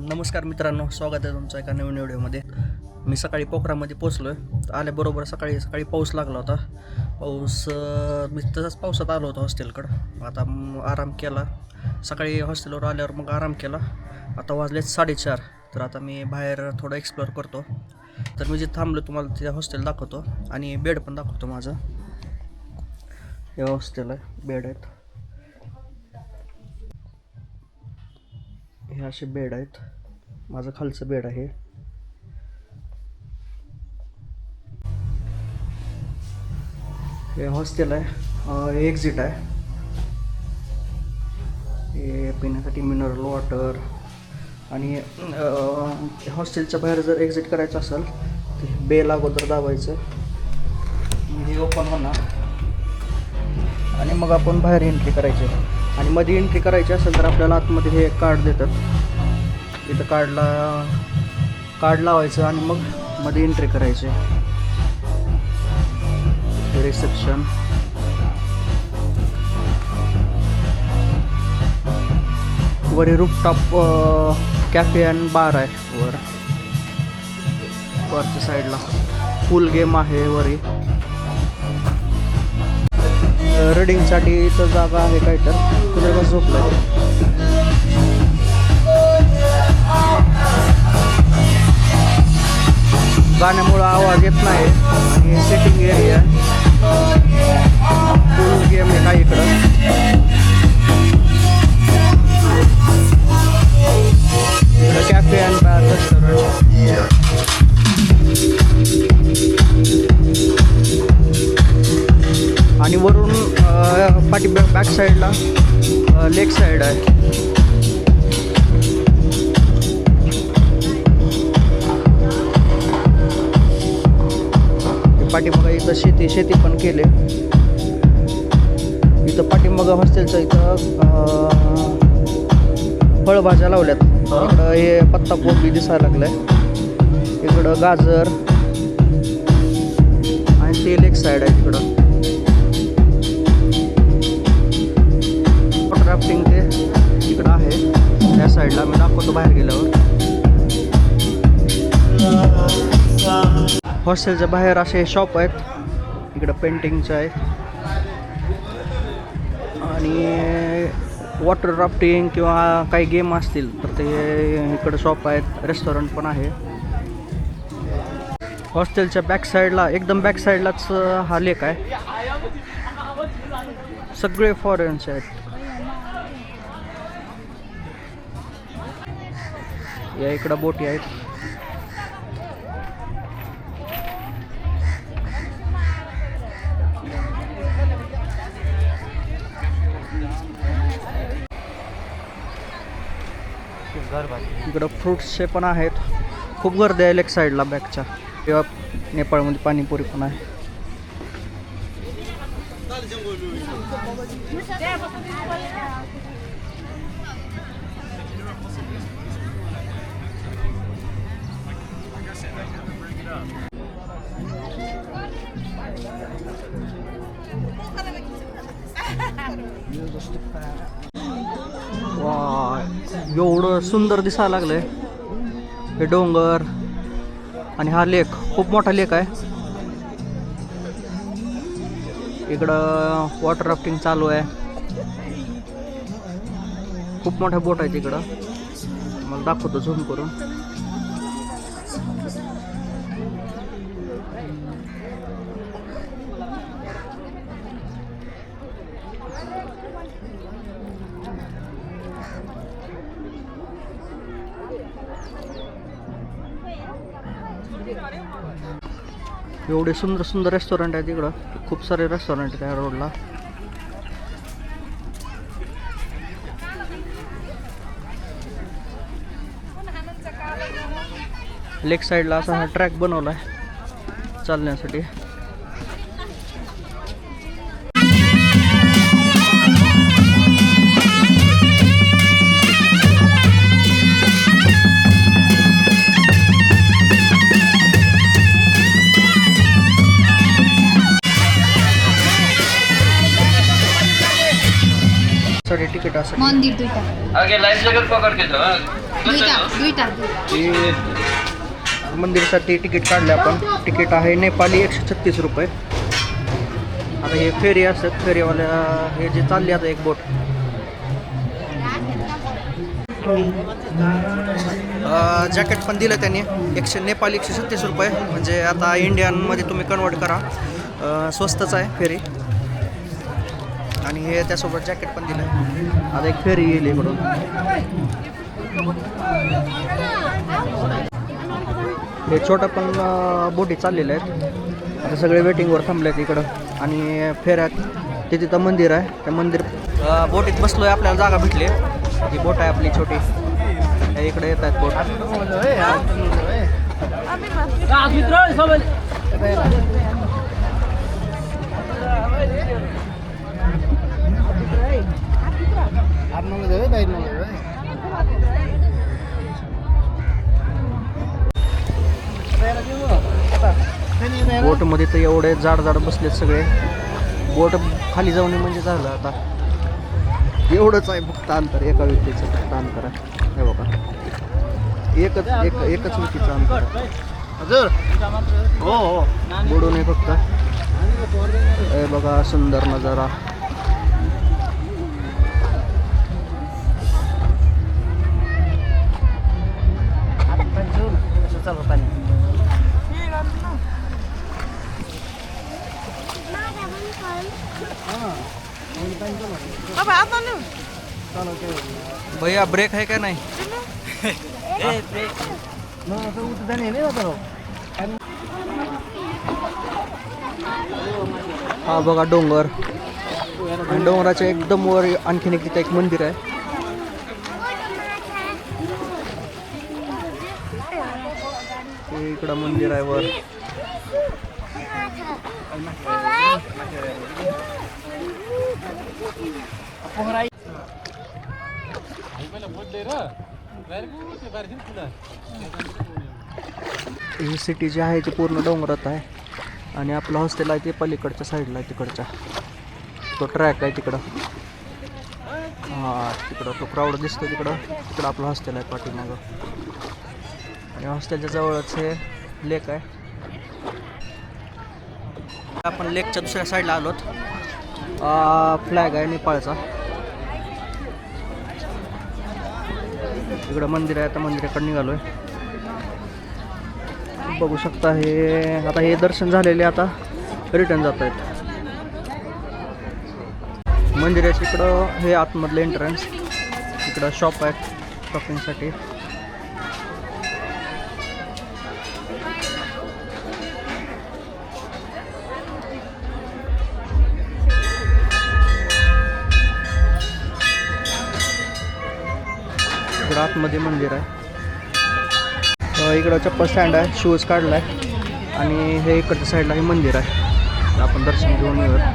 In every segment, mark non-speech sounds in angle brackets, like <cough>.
नमस्कार मित्रांनो स्वागत आहे तुमचं एका नवीन व्हिडिओमध्ये. मी सकाळी पोखरामध्ये पोचलो आहे आल्याबरोबर सकाळी सकाळी पाऊस लागला होता. पाऊस मी तसंच पावसात आलो होतो हॉस्टेलकडं. आता आराम केला. सकाळी हॉस्टेलवर आल्यावर मग आराम केला. आता वाजले साडेचार. तर आता मी बाहेर थोडं एक्सप्लोअर करतो. तर मी जे थांबलो तुम्हाला ते हॉस्टेल दाखवतो. आणि बेड पण दाखवतो माझं. हे हॉस्टेल आहे बेड आहेत. हे असे बेड आहेत. माझं खालचं बेड आहे. हे हॉस्टेल आहे. एक्झिट आहे. हे पिण्यासाठी मिनरल वॉटर आणि हॉस्टेलच्या बाहेर जर एक्झिट करायचं असेल तर बेल अगोदर दाबायचं. म्हणजे हे ओपन होणार. आणि मग आपण बाहेर एंट्री करायची. आणि मध्ये एंट्री करायची असेल तर आपल्याला आतमध्ये हे कार्ड देतात. तिथं कार्डला कार्ड लावायचं आणि मग मध्ये एंट्री करायची. रिसेप्शन वरी रूपटॉप कॅफे अँड बार आहे वर. वरच्या साईडला फुल गेम आहे वरी. रिडिंगसाठी इथं जागा आहे काय तर कुठे बस झोपलं गाण्यामुळं आवाज येत नाही. आणि सेटिंग एरिया फुल गेम आहे का इकडं? कॅफे आणि बार रेस्टॉरंट आणि वरून पाठी बॅक साईडला लेक साईड आहे. पाठीमागं इथं शेती शेती पण केले. इथं पाठीमागं हॉस्टेलचं इथं फळभाज्या लावल्यात. इकडं हे पत्ता कोबी दिसायला लागलाय. इकडं गाजर आणि ते लेग साईड आहे तिकडं. राफ्टिंग ते इकडं आहे. त्या साईडला मी दाखवतो बाहेर गेल्यावर. हॉस्टेलच्या बाहेर असे शॉप आहेत. इकडं पेंटिंगचं आहे. आणि वॉटर राफ्टिंग किंवा काही गेम असतील तर ते इकडं शॉप आहेत. रेस्टॉरंट पण आहे. हॉस्टेलच्या बॅक साईडला एकदम बॅक साईडलाच हा लेक आहे. सगळे फॉरेन्स आहेत. या इकडं बोटी आहेत. इकडं फ्रुट्सचे पण आहेत. खूप गर्दी आहे लेक साईडला बॅकच्या. किंवा नेपाळमध्ये पाणीपुरी पण आहे. <laughs> वा. एवढं सुंदर दिसायला लागलंय. हे डोंगर आणि हा लेक खूप मोठा लेक आहे. इकडं वॉटर राफ्टिंग चालू आहे. खूप मोठ्या बोट आहेत इकडं. मला दाखवतो झूम करून. एवढे सुंदर सुंदर रेस्टॉरंट आहेत इकडं. खूप सारे रेस्टॉरंट आहेत या रोडला लेक साईडला असा हा ट्रॅक बनवला आहे चालण्यासाठी. साठी तिकीट असं মন্দির দুইটা আগে লাইফ জ্যাকেট পকেট খেতে হ্যাঁ দুইটা দুইটা की मंदिरासाठी तिकीट काढले आपण तिकीट आहे नेपाली एकशे छत्तीस रुपये आता हे फेरी असतात फेरीवाल्या हे जे चालले आता एक बोट जॅकेट पण दिलं त्यांनी एकशे नेपाली एकशे छत्तीस रुपये म्हणजे आता इंडियनमध्ये तुम्ही कन्वर्ट करा अं, स्वस्तच आहे फेरी आणि हे त्यासोबत जॅकेट पण दिलं. आता एक फेरी येईल इकडून. हे छोटं पण बोटी चाललेल्या आहेत. आता सगळे वेटिंगवर थांबले आहेत इकडं. आणि फेऱ्यात ते तिथं मंदिर आहे. त्या मंदिर बोटीत बसलोय आपल्याला जागा भेटली. ही बोट आहे आपली छोटी. इकडे येत आहेत बोट. बोटमध्ये तर एवढे जाड जाड बसलेत सगळे. बोट खाली जाऊन म्हणजे झालं आता. एवढंच आहे फक्त अंतर एका व्यक्तीचं फक्त अंतर आहे. हे बघा. एकच एक एकच व्यक्तीचं अंतर आहे. हो हो. बुडून आहे फक्त. हे बघा सुंदर नजारा. भैया ब्रेक आहे का नाही? हा बघा डोंगर. आणि डोंगराच्या एकदम वर आणखीन एक तिथं एक मंदिर आहे ते इकडं मंदिर आहे वर. ही सिटी जी आहे ती पूर्ण डोंगरात आहे. आणि आपलं हॉस्टेल आहे ते पलीकडच्या साईडला आहे तिकडच्या. तो ट्रॅक आहे तिकडं. हां तिकडं तो क्राऊड दिसतो तिकडं. तिकडं आपलं हॉस्टेल आहे पाठीमागं. आणि हॉस्टेलच्या जवळच हे लेक आहे. आपण लेकच्या दुसऱ्या साईडला आलोत. फ्लॅग आहे नेपाळचा. इकडं मंदिर आहे आता मंदिराकडे निघालोय. बघू शकता हे आता हे दर्शन झालेले आता रिटर्न जात आहेत. मंदिराच्या इकडं हे आतमधलं एंट्रन्स इकडं शॉप आहेत शॉपिंगसाठी आतमध्ये मंदिर आहे. इकडं चप्पल स्टँड आहे शूज काढला आहे आणि हे इकडच्या साईडला हे मंदिर आहे. आपण दर्शन घेऊन येऊया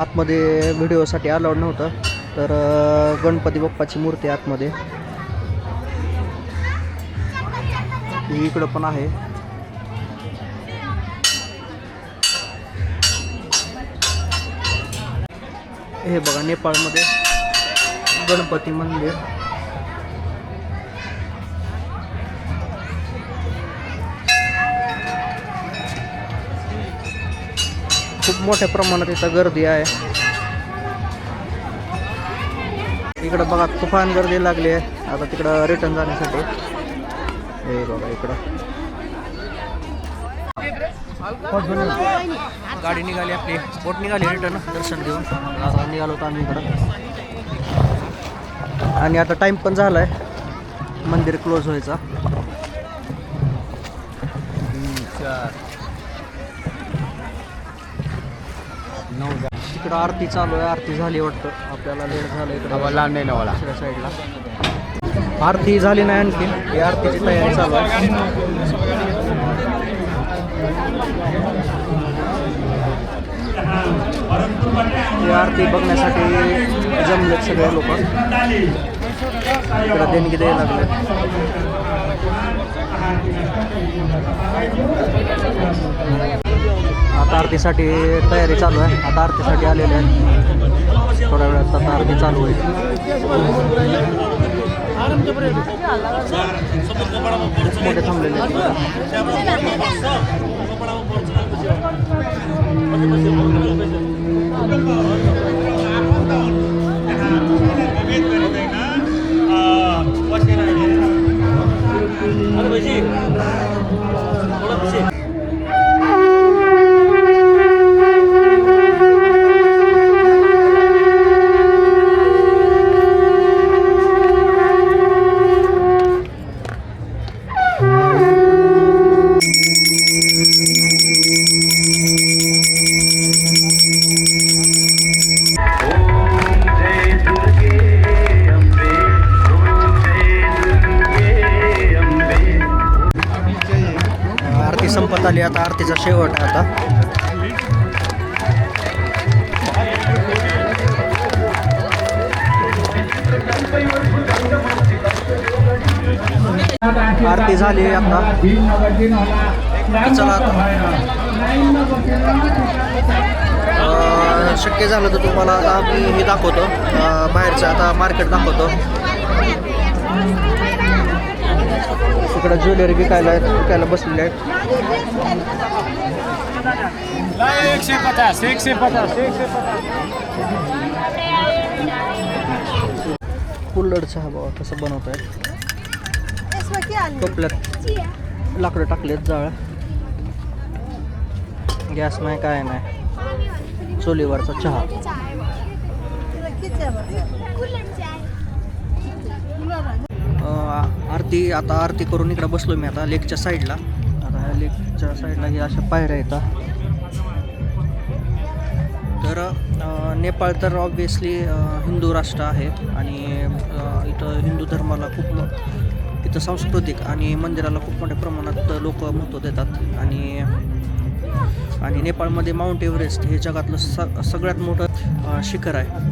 आतमध्ये व्हिडिओसाठी अलाउड नव्हतं तर गणपती बाप्पाची मूर्ती आतमध्ये. इकडं पण आहे. हे बघा नेपाळमध्ये गणपती मंदिर. खूप मोठ्या प्रमाणात इथं गर्दी आहे. इकडं बघा तुफान गर्दी लागली आहे. आता तिकडं रिटर्न जाण्यासाठी. हे बघा इकडं. गाडी निघाली आपली. बोट निघाली रिटर्न दर्शन घेऊन. आता निघालो होतो आम्ही इकडं. आणि आता टाईम पण झाला आहे मंदिर क्लोज व्हायचा. तिकडं आरती चालू आहे. आरती झाली वाटतं. आपल्याला लेट झालं इकडं. लांडे नवाला दुसऱ्या साईडला आरती झाली नाही आणखी. ही आरतीची तयारी चालू आहे. ही आरती बघण्यासाठी जमलेत सगळे लोक. इकडं देणगी द्यायला लागले आता आरतीसाठी तयारी चालू आहे. आता आरतीसाठी आलेले आहेत. थोड्या वेळात आता आरती चालू होईल. मोठे थांबलेले आहेत. करण्यात आली. आता आरतीचा शेवट आहे आता. आरती झाली आता. चला आता. शक्य झालं तर तुम्हाला आता मी हे दाखवतो. बाहेरचं आता मार्केट दाखवतो. तिकडं ज्वेलरी विकायला आहेत विकायला बसलेले आहेत. एकशे पचास एकशे पचास एकशे पचास कुल्लड चहा बाबा कसं बनवत आहे टोपल्यात लाकडं टाकलेत जाळ. गॅस नाही काय नाही. चुलीवरचा चहा. आरती आता आरती करून इकडं बसलो मी आता लेकच्या साईडला. आता ह्या लेकच्या साईडला हे अशा पायऱ्या येतात तर नेपाळ तर ऑब्विसली हिंदू राष्ट्र आहे आणि इथं हिंदू धर्माला खूप इथं सांस्कृतिक आणि मंदिराला खूप मोठ्या प्रमाणात लोक महत्त्व देतात. आणि आणि नेपाळमध्ये माउंट एव्हरेस्ट हे जगातलं स सगळ्यात मोठं शिखर आहे.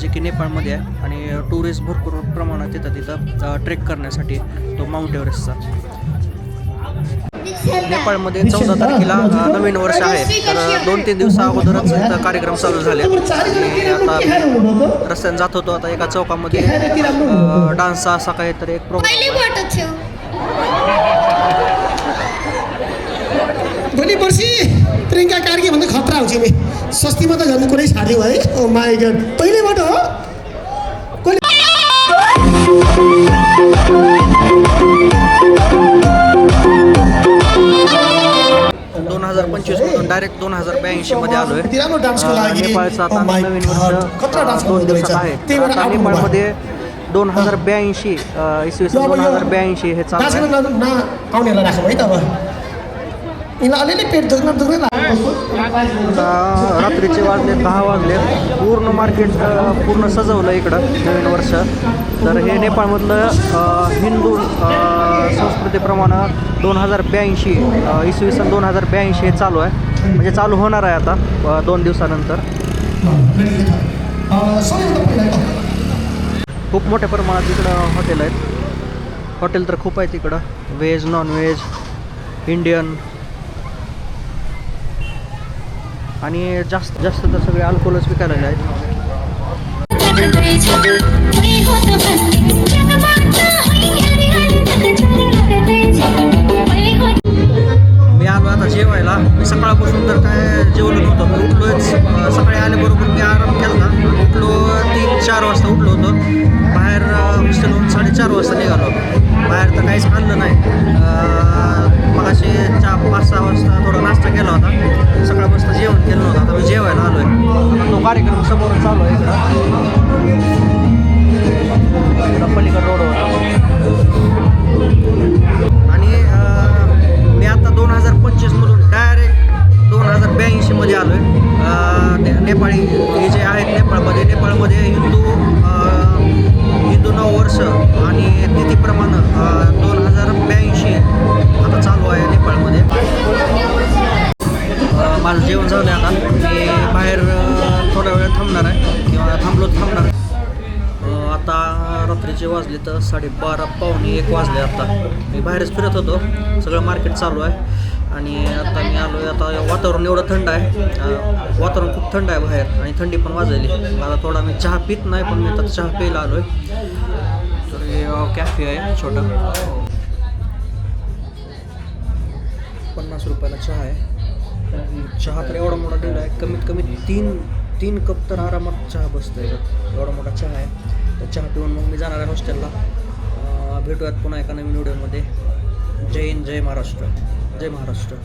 जे की नेपाळमध्ये आहे. आणि टुरिस्ट भरपूर प्रमाणात येतात तिथं ट्रेक करण्यासाठी. तो माउंट एव्हरेस्टचा. नेपाळमध्ये चौदा तारखेला नवीन वर्ष आहे. तर दोन तीन दिवसा अगोदरच इथं कार्यक्रम चालू झाले. आणि आता रस्त्याने जात होतो. आता एका चौकामध्ये डान्सचा असा काहीतरी एक प्रोग्राम भोलि पर्सि। प्रियङ्का कार्की भन्दा खतरा हुन्छ नि। सस्तीमा त झन् कुरै छाड्यौ है। ओ माई गड पहिलेबाट हो। दोन हजार पंचवीस मधून डायरेक्ट दोन हजार ब्याऐंशी मध्ये नेपाळचं आता नवीन वर्ष. दोन दिवसात आहे. नेपाळमध्ये दोन हजार इसवी सन दोन हजार हे चालू रात्रीचे वाजले दहा वाजले. पूर्ण मार्केट पूर्ण सजवलं इकडं नवीन वर्ष. तर हे नेपाळमधलं हिंदू संस्कृतीप्रमाणे दोन हजार ब्याऐंशी इसवी सन दोन हजार ब्याऐंशी हे चालू आहे. म्हणजे चालू होणार आहे आता दोन दिवसानंतर. खूप मोठ्या प्रमाणात इकडं हॉटेल आहेत. हॉटेल तर खूप आहेत इकडं. व्हेज नॉन व्हेज इंडियन आणि जास्त जास्त तर सगळे अल्कोहोलच विकायला आहेत. मी आलो आता जेवायला. मी सकाळपासून तर काय जेवलो नव्हतो. मी उठलोच सकाळी आल्याबरोबर मी आराम केला उठलो तीन चार वाजता उठलो होतो. बाहेर हॉस्टेलहून साडेचार वाजता निघालो बाहेर तर काहीच खाल्लं नाही. मग असे चार पाच सहा वाजता थोडा नाश्ता केला होता. सकाळपासून जेवण केलं होतं आता मी जेवायला आलो आहे तो कार्यक्रम समोर चालू आहे. इकडं पलीकड रोडवर आणि मी आता दोन हजार पंचवीसमधून डायरेक्ट दोन हजार ब्याऐंशीमध्ये आलो आहे नेपाळी हे जे आहेत नेपाळमध्ये नेपाळमध्ये हिंदू साडेबारा पावणे एक वाजले आता. मी बाहेरच फिरत होतो. सगळं मार्केट चालू आहे. आणि आता मी आलो आहे आता वातावरण एवढं थंड आहे. वातावरण खूप थंड आहे बाहेर. आणि थंडी पण वाजली आता थोडा मी चहा पित नाही पण मी आता चहा प्यायला आलो आहे तर हे कॅफे आहे छोटा. पन्नास रुपयाला चहा आहे. चहा तर एवढा मोठा दिला आहे. कमीत कमी तीन तीन कप तर आरामात चहा बसतो एवढा मोठा चहा आहे. तर चहा पिऊन मग मी जाणार आहे हॉस्टेलला भेटूयात पुन्हा एका नवीन व्हिडिओमध्ये जय हिंद जय महाराष्ट्र. जय महाराष्ट्र.